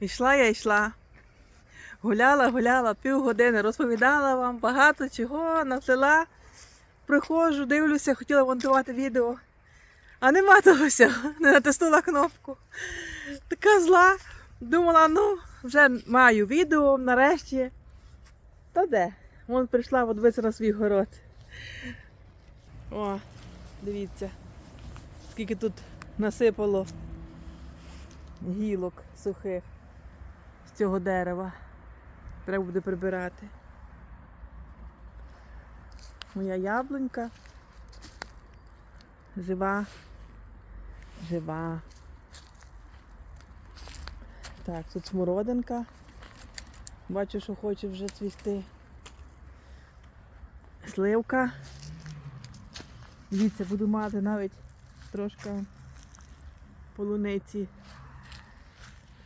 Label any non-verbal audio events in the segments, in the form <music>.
Йшла я йшла. Гуляла, гуляла півгодини, розповідала вам багато чого, навсела. Приходжу, дивлюся, хотіла монтувати відео. А нема того всього, не натиснула кнопку. Така зла. Думала, ну, вже маю відео нарешті. Та де? Вон прийшла подивитися на свій город. О, дивіться, скільки тут насипало гілок сухих цього дерева. Треба буде прибирати. Моя яблунька. Жива. Жива. Так, тут смородинка. Бачу, що хоче вже цвісти. Сливка. Дивіться, буду мати навіть трошки полуниці.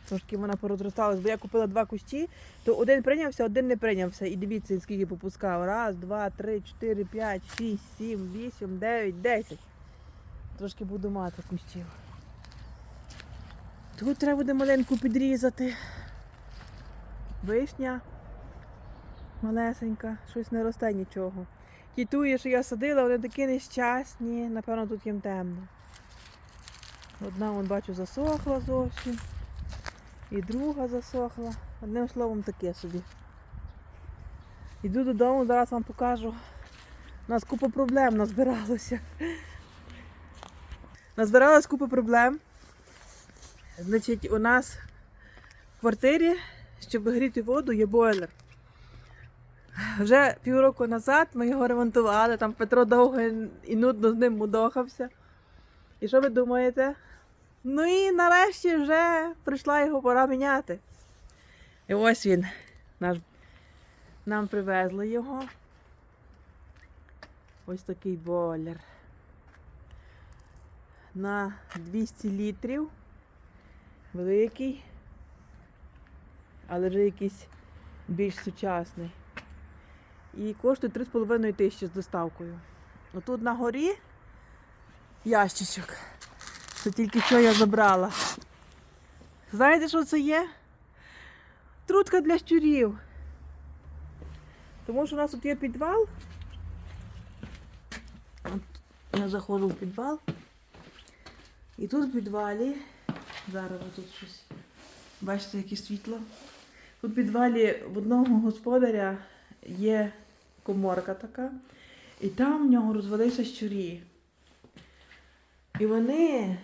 Трошки вона порозросталась, бо я купила два кущі, то один прийнявся, один не прийнявся. І дивіться, скільки попускав. Раз, два, три, чотири, п'ять, шість, сім, вісім, дев'ять, десять. Трошки буду мати кущів. Тут треба буде маленьку підрізати. Вишня малесенька, щось не росте нічого. Ті туї, що я садила, вони такі нещасні, напевно, тут їм темно. Одна, вон, бачу, засохла зовсім. І друга засохла. Одним словом таке собі. Йду додому, зараз вам покажу. У нас купа проблем назбиралося. Назбиралась купа проблем. Значить, у нас в квартирі, щоб гріти воду, є бойлер. Вже півроку назад ми його ремонтували, там Петро довго і нудно з ним мудохався. І що ви думаєте? Ну і нарешті вже прийшла його пора міняти. І ось він. Наш... Нам привезли його. Ось такий бойлер. На 200 літрів. Великий. Але вже якийсь більш сучасний. І коштує 3,5 тисячі з доставкою. Отут на горі ящичок. Це тільки що я забрала. Знаєте, що це є? Трутка для щурів. Тому що у нас тут є підвал. Я заходжу в підвал. І тут в підвалі. Зараз тут щось. Бачите, яке світло. Тут в підвалі в одного господаря є коморка така. І там в нього розвелися щурі. І вони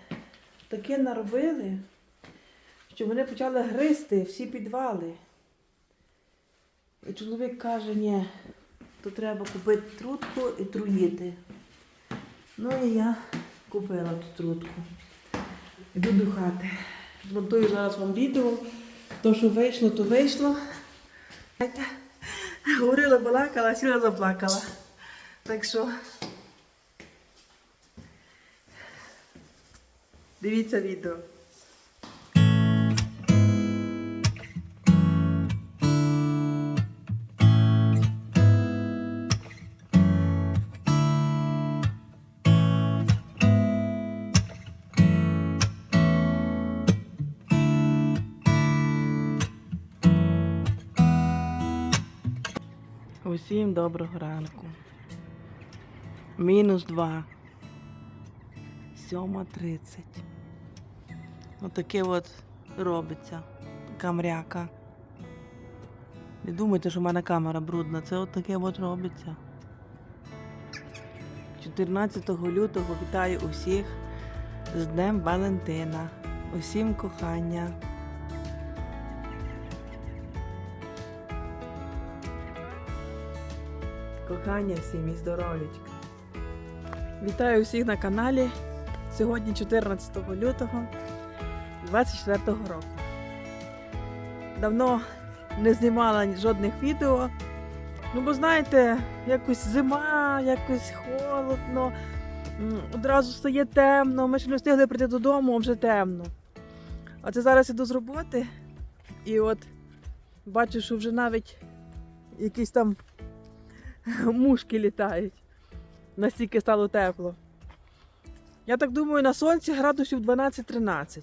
таке наробили, що вони почали гризти всі підвали. І чоловік каже, ні, то треба купити трутку і труїти. Ну і я купила ту трутку. Йду до хати. Змонтую зараз вам відео. То, що вийшло, то вийшло. <laughs> Говорила, балакала, сіла заплакала. Так що дивіться відео. Усім доброго ранку. Мінус два. Сьома тридцять. Отаке от робиться. Камряка. Не думайте, що в мене камера брудна. Це от таке от робиться. 14 лютого вітаю усіх з Днем Валентина. Усім кохання. Кохання всім і здоров'ячка. Вітаю всіх на каналі. Сьогодні 14 лютого 24 року. Давно не знімала жодних відео. Ну, бо знаєте, якось зима, якось холодно, одразу стає темно. Ми ще не встигли прийти додому, а вже темно. А це зараз іду з роботи і от бачу, що вже навіть якісь там <laughs> мушки літають. Настільки стало тепло. Я так думаю, на сонці градусів 12-13.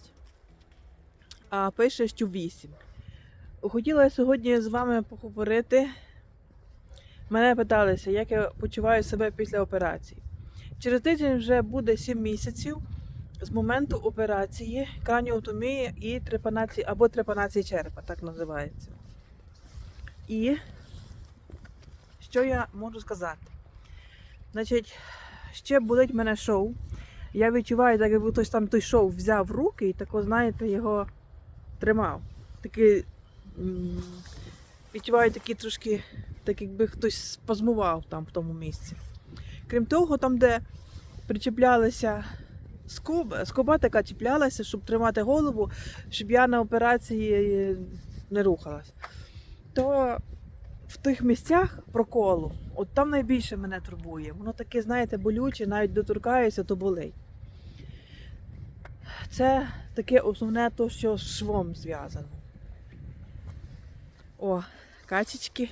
А пише, що 8. Хотіла я сьогодні з вами поговорити. Мене питалися, як я почуваю себе після операції. Через тиждень вже буде 7 місяців з моменту операції краніотомії і трепанації або трепанації черепа, так називається. І що я можу сказати? Значить, ще болить мене шоу. Я відчуваю, так якби хтось там той шоу взяв в руки і тако, знаєте, його тримав. Такий відчуваю такі трошки, так якби хтось спазмував там в тому місці. Крім того, там, де причіплялися скоба, скоба така чіплялася, щоб тримати голову, щоб я на операції не рухалась. То в тих місцях проколу, от там найбільше мене турбує. Воно таке, знаєте, болюче, навіть доторкається, то болить. Це таке основне то, що з швом зв'язано. О, качечки.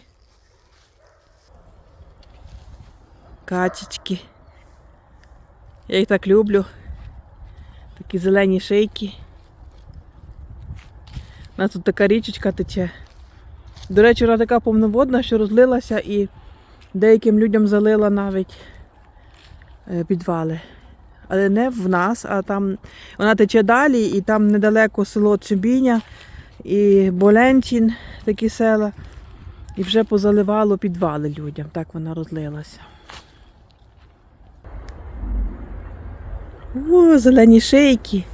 Качечки. Я їх так люблю. Такі зелені шийки. У нас тут така річечка тече. До речі, вона така повноводна, що розлилася і деяким людям залила навіть е, підвали. Але не в нас, а там вона тече далі, і там недалеко село Цюбіня і Боленчин, такі села. І вже позаливало підвали людям. Так вона розлилася. О, зелені шийки.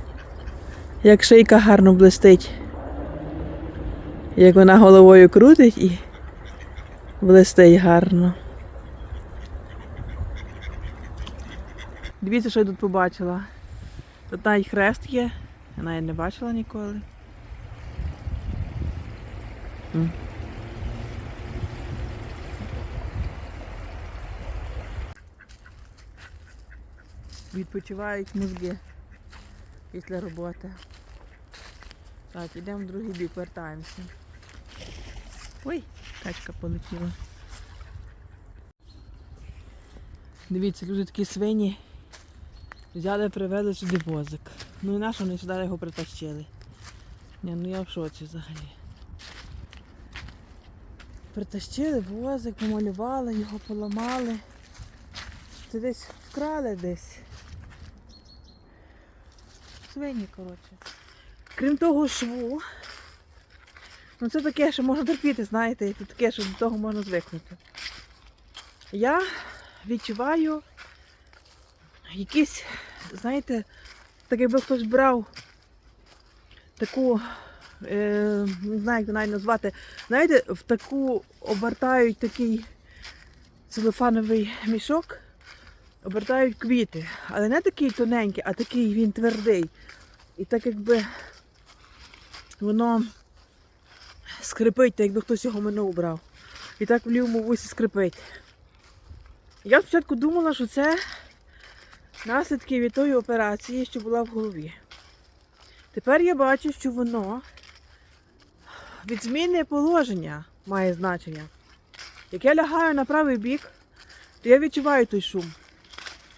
Як шийка гарно блистить. Як вона головою крутить і блистить гарно. Дивіться, що я тут побачила. Тут навіть хрест є. Я навіть не бачила ніколи. Відпочивають мозги після роботи. Так, йдемо в другий бік, вертаємося. Ой, качка полетіла. Дивіться, люди такі свині. Взяли, привезли сюди возик. Ну і на що вони сюди його притащили? Ні, ну я в шоці взагалі. Притащили возик, помалювали, його поламали. Це десь вкрали десь. Свині, коротше. Крім того шву, ну це таке, що можна терпіти, знаєте, це таке, що до того можна звикнути. Я відчуваю якісь, знаєте, так якби хтось брав таку, е, не знаю, як навіть назвати, знаєте, в таку обертають такий целофановий мішок, обертають квіти, але не такий тоненький, а такий він твердий. І так якби воно скрипить, так якби хтось його мене убрав. І так в лівому вусі скрипить. Я спочатку думала, що це наслідки від тої операції, що була в голові. Тепер я бачу, що воно від зміни положення має значення. Як я лягаю на правий бік, то я відчуваю той шум.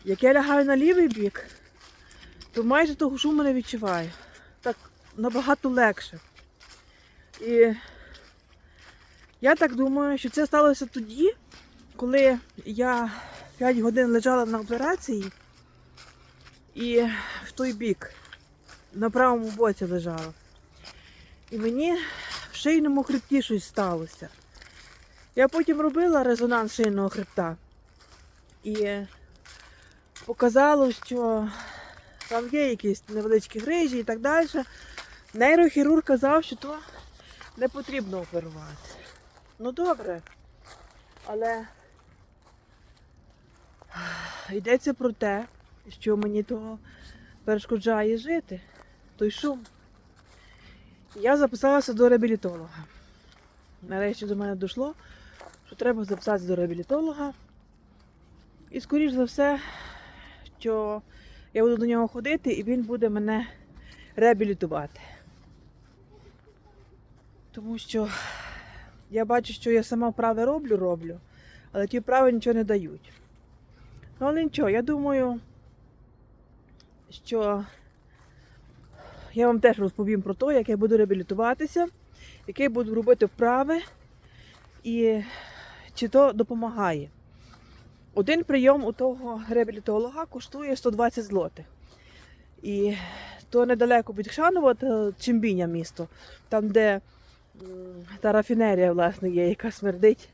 Як я лягаю на лівий бік, то майже того шуму не відчуваю. Так набагато легше. І я так думаю, що це сталося тоді, коли я 5 годин лежала на операції і в той бік, на правому боці лежала. І мені в шийному хребті щось сталося. Я потім робила резонанс шийного хребта. І показало, що там є якісь невеличкі грижі і так далі. Нейрохірург казав, що то не потрібно оперувати. Ну добре. Але йдеться про те, що мені то перешкоджає жити, той шум. Я записалася до реабілітолога. Нарешті до мене дійшло, що треба записатися до реабілітолога. І, скоріш за все, що я буду до нього ходити і він буде мене реабілітувати. Тому що я бачу, що я сама вправи роблю, роблю, але ті вправи нічого не дають. Ну, але нічого, я думаю, що я вам теж розповім про те, як я буду реабілітуватися, які буду робити вправи і чи то допомагає. Один прийом у того реабілітолога коштує 120 злотих. І то недалеко від Хшанова, то Чимбіня місто, там, де та рафінерія, власне, є, яка смердить.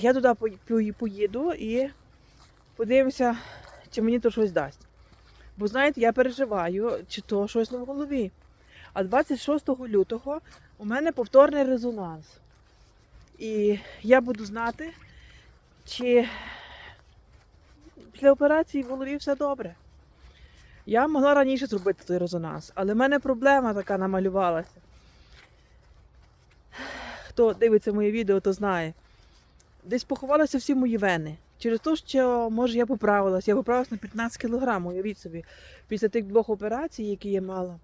Я туди по- по- поїду і подивимося, чи мені то щось дасть. Бо знаєте, я переживаю, чи то щось в голові. А 26 лютого у мене повторний резонанс. І я буду знати, чи після операції в голові все добре. Я могла раніше зробити той резонанс, але в мене проблема така намалювалася. Хто дивиться моє відео, то знає. Десь поховалися всі мої вени. Через те, що може я поправилася. Я поправилася на 15 кг, уявіть собі. Після тих двох операцій, які я мала.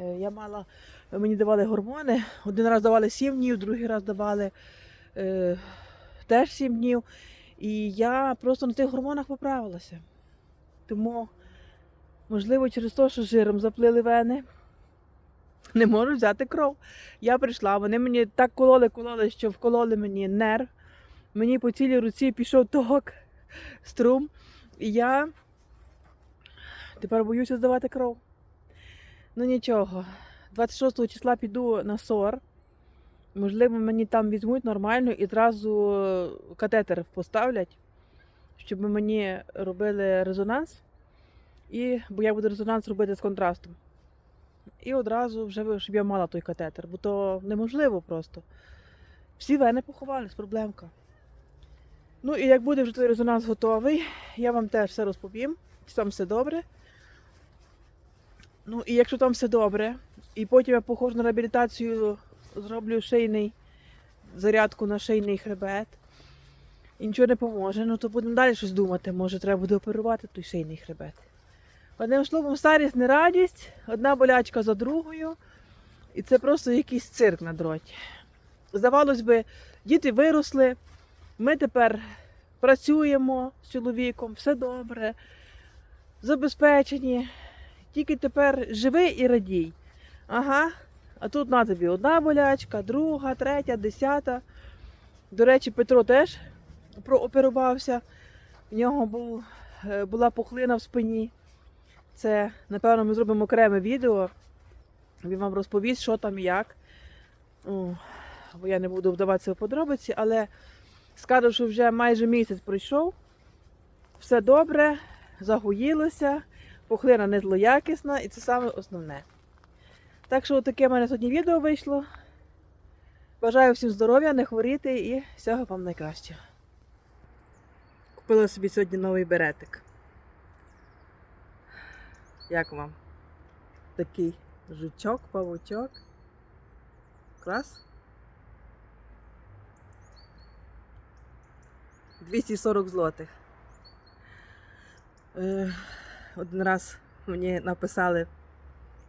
Е, Я мала, мені давали гормони. Один раз давали 7 днів, другий раз давали е, теж 7 днів. І я просто на тих гормонах поправилася. Тому, можливо, через те, що жиром заплили вени, не можу взяти кров. Я прийшла, вони мені так кололи, кололи, що вкололи мені нерв. Мені по цілій руці пішов ток, струм. І я тепер боюся здавати кров. Ну нічого. 26 числа піду на СОР. Можливо, мені там візьмуть нормально і одразу катетер поставлять, щоб мені робили резонанс. І, бо я буду резонанс робити з контрастом. І одразу вже щоб я мала той катетер, бо то неможливо просто. Всі вени поховались, проблемка. Ну і як буде вже той резонанс готовий, я вам теж все розповім, чи там все добре. Ну і якщо там все добре, і потім я походжу на реабілітацію, зроблю шийний зарядку на шийний хребет, і нічого не поможе, ну то будемо далі щось думати. Може, треба буде оперувати той шийний хребет. Одним словом, старість не радість, одна болячка за другою, і це просто якийсь цирк на дроті. Здавалось би, діти виросли, ми тепер працюємо з чоловіком, все добре, забезпечені. Тільки тепер живи і радій. Ага, а тут на тобі одна болячка, друга, третя, десята. До речі, Петро теж прооперувався. В нього був, е, була пухлина в спині. Це, напевно, ми зробимо окреме відео. Він вам розповість, що там і як. О, Бо я не буду вдаватися в подробиці, але скажу, що вже майже місяць пройшов. Все добре, загоїлося, пухлина не злоякісна і це саме основне. Так що таке в мене сьогодні відео вийшло. Бажаю всім здоров'я, не хворіти і всього вам найкращого. Купила собі сьогодні новий беретик. Як вам? Такий жучок, павучок. Клас. 240 злотих. Е, один раз мені написали,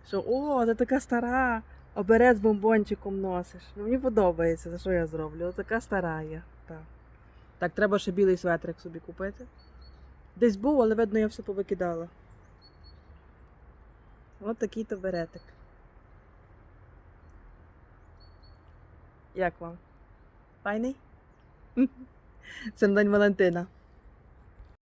що о, ти така стара, оберець бомбончиком носиш. Ну, мені подобається, за що я зроблю. О, така стара я. Так. так, треба ще білий светрик собі купити. Десь був, але видно, я все повикидала. От такий то беретик. Як вам? Файний? Це на День Валентина.